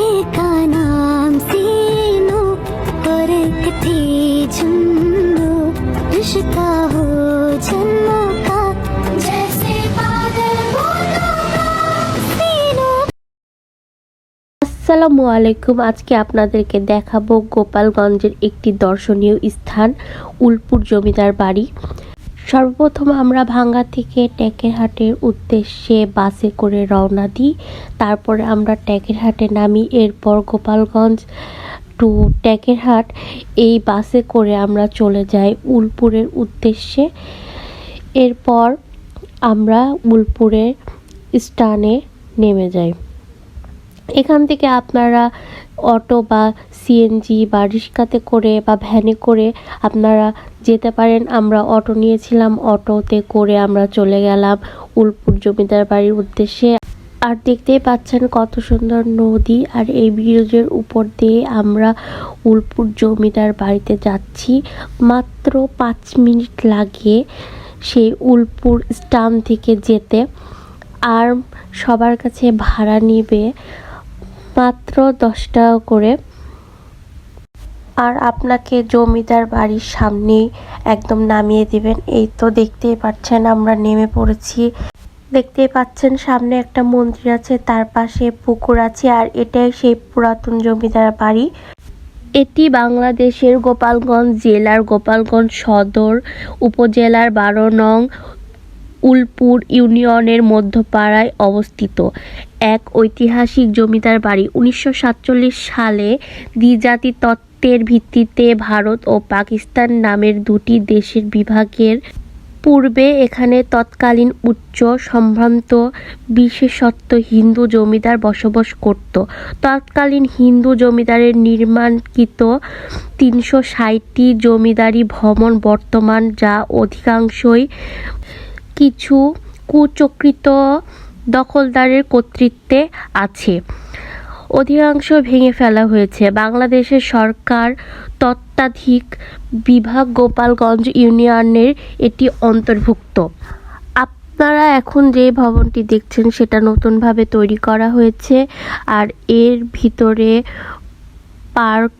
एका नाम सीनो और एक थी झुन्नू रिश्ता हो जन्मों का जैसे बादल फूलों का सीनो আসসালামু আলাইকুম আজকে আপনাদেরকে দেখাবো গোপালগঞ্জের একটি দর্শনীয় স্থান উলপুর জমিদার বাড়ি সর্বপ্রথম আমরা ভাঙ্গা থেকে টেকেরহাটের উদ্দেশ্যে বাসে করে রওনা দিই। তারপরে আমরা টেকেরহাটে নামি, এরপর গোপালগঞ্জ টু টেকেরহাট এই বাসে করে আমরা চলে যাই উলপুরের উদ্দেশ্যে। এরপর আমরা উলপুরের স্টানে নেমে যাই। এখান থেকে আপনারা অটো বা সিএনজি বা রিক্সাতে করে বা ভ্যানে করে আপনারা যেতে পারেন। আমরা অটো নিয়েছিলাম, অটোতে করে আমরা চলে গেলাম উলপুর জমিদার বাড়ির উদ্দেশ্যে। আর দেখতেই পাচ্ছেন কত সুন্দর নদী। আর এই ব্রিজের উপর দিয়ে আমরা উলপুর জমিদার বাড়িতে যাচ্ছি। মাত্র পাঁচ মিনিট লাগে সেই উলপুর স্টান থেকে যেতে। আর সবার কাছে ভাড়া নিবে মাত্র দশ টাকা করে। আর আপনাকে জমিদার বাড়ির সামনেই একদম নামিয়ে দিবেন। এই তো দেখতেই পাচ্ছেন আমরা নেমে পড়েছি। দেখতেই পাচ্ছেন সামনে একটা মন্দির আছে, তার পাশে পুকুর আছে, আর এটাই সেই পুরাতন জমিদার বাড়ি। এটি বাংলাদেশের গোপালগঞ্জ জেলার গোপালগঞ্জ সদর উপজেলার বারো নং উলপুর ইউনিয়নের মধ্যপাড়ায় অবস্থিত এক ঐতিহাসিক জমিদার বাড়ি। উনিশশো সাতচল্লিশ সালে দ্বিজাতি তত্ত্বের ভিত্তিতে ভারত ও পাকিস্তান নামের দুটি দেশের বিভাগের পূর্বে এখানে তৎকালীন উচ্চ সম্ভ্রান্ত বিশেষত্ব হিন্দু জমিদার বসবাস করত। তৎকালীন হিন্দু জমিদারের নির্মাণকৃত তিনশো ষাটটি জমিদারি ভবন বর্তমান, যা অধিকাংশই কিছু কুচক্রিত দখলদারের কর্তৃত্বে আছে। অধিকাংশ ভেঙে ফেলা হয়েছে। বাংলাদেশের সরকার তত্ত্বাধিক বিভাগ গোপালগঞ্জ ইউনিয়নের এটি অন্তর্ভুক্ত। আপনারা এখন যে ভবনটি দেখছেন, সেটা নতুনভাবে তৈরি করা হয়েছে। আর এর ভিতরে পার্ক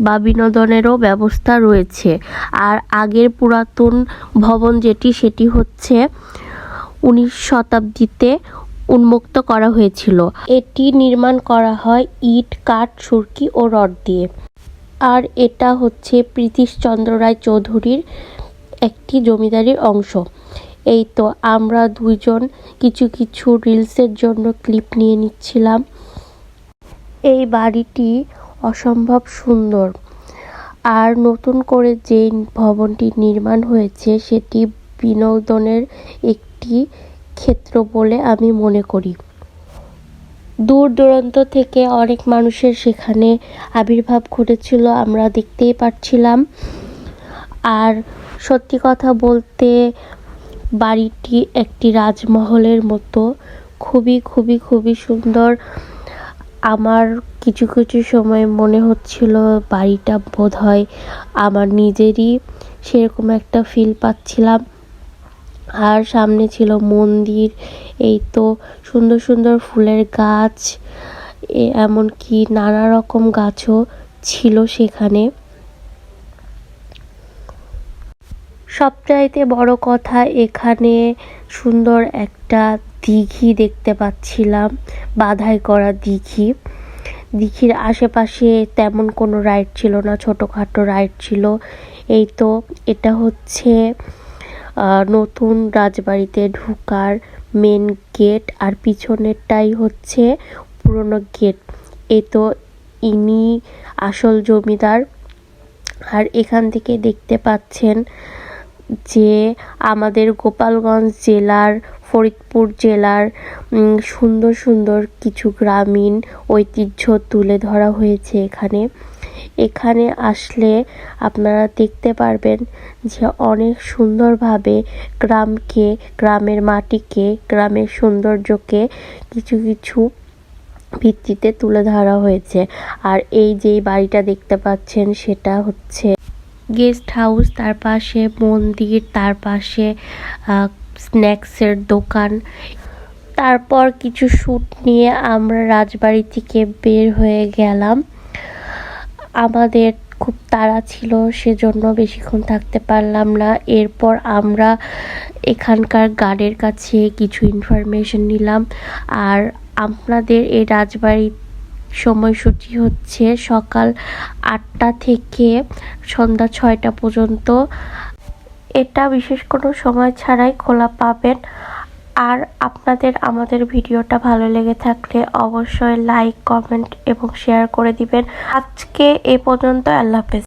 বা বিনোদনেরও ব্যবস্থা রয়েছে। আর আগের পুরাতন ভবন যেটি, সেটি হচ্ছে উনিশ শতাব্দীতে উন্মুক্ত করা হয়েছিল। এটি নির্মাণ করা হয় ইট, কাঠ, সুরকি ও রড দিয়ে। আর এটা হচ্ছে প্রীতিশচন্দ্র রায় চৌধুরীর একটি জমিদারির অংশ। এই তো, আমরা দুইজন কিছু কিছু রিলসের জন্য ক্লিপ নিয়ে নিচ্ছিলাম। এই বাড়িটি অসম্ভব সুন্দর। আর নতুন করে যে ভবনটি নির্মাণ হয়েছে, সেটি বিনোদনের একটি ক্ষেত্র বলে আমি মনে করি। দূর দূরান্ত থেকে অনেক মানুষের সেখানে আবির্ভাব ঘটেছিল, আমরা দেখতেই পাচ্ছিলাম আর সত্যি কথা বলতে, বাড়িটি একটি রাজমহলের মতো। খুবই খুবই খুবই সুন্দর। আমার কিছু কিছু সময় মনে হচ্ছিল বাড়িটা বোধ হয় আমার নিজেরই সেরকম একটা ফিল পাচ্ছিলাম। আর সামনে ছিল মন্দির, এই তো সুন্দর সুন্দর ফুলের গাছ এমনকি নানা রকম গাছও ছিল সেখানে। সবচাইতে বড় কথা এখানে সুন্দর একটা দিঘি দেখতে পাচ্ছিলাম, বাধাই করা দিঘি। দিঘির আশেপাশে তেমন কোনো রাইড ছিল না, ছোটোখাটো রাইড ছিল। এই তো এটা হচ্ছে নতুন রাজবাড়িতে ঢুকার মেন গেট আর পিছনেরটাই হচ্ছে পুরনো গেট এ তো ইনি আসল জমিদার। আর এখান থেকে দেখতে পাচ্ছেন যে আমাদের গোপালগঞ্জ জেলার ফরিদপুর জেলার সুন্দর সুন্দর কিছু গ্রামীণ ঐতিহ্য তুলে ধরা হয়েছে এখানে। এখানে আসলে আপনারা দেখতে পারবেন যে অনেক সুন্দরভাবে গ্রামকে, গ্রামের মাটিকে, গ্রামের সৌন্দর্যকে কিছু কিছু ভিত্তিতে তুলে ধরা হয়েছে। আর এই যেই বাড়িটা দেখতে পাচ্ছেন সেটা হচ্ছে গেস্ট হাউস, তার পাশে মন্দির, তার পাশে স্ন্যাক্সের দোকান। তারপর কিছু শ্যুট নিয়ে আমরা রাজবাড়ি থেকে বের হয়ে গেলাম। আমাদের খুব তাড়া ছিল, সেজন্য বেশিক্ষণ থাকতে পারলাম না। এরপর আমরা এখানকার গার্ডের কাছে কিছু ইনফরমেশন নিলাম। আর আপনাদের এই রাজবাড়ির সময়সূচি হচ্ছে সকাল আটটা থেকে সন্ধ্যা ছয়টা পর্যন্ত। এটা বিশেষ কোনো সময় ছাড়াই খোলা পাবেন। আর আপনাদের আমাদের ভিডিওটা ভালো লেগে থাকলে অবশ্যই লাইক কমেন্ট এবং শেয়ার করে দিবেন। আজকে এ পর্যন্ত, আল্লাহ হাফেজ।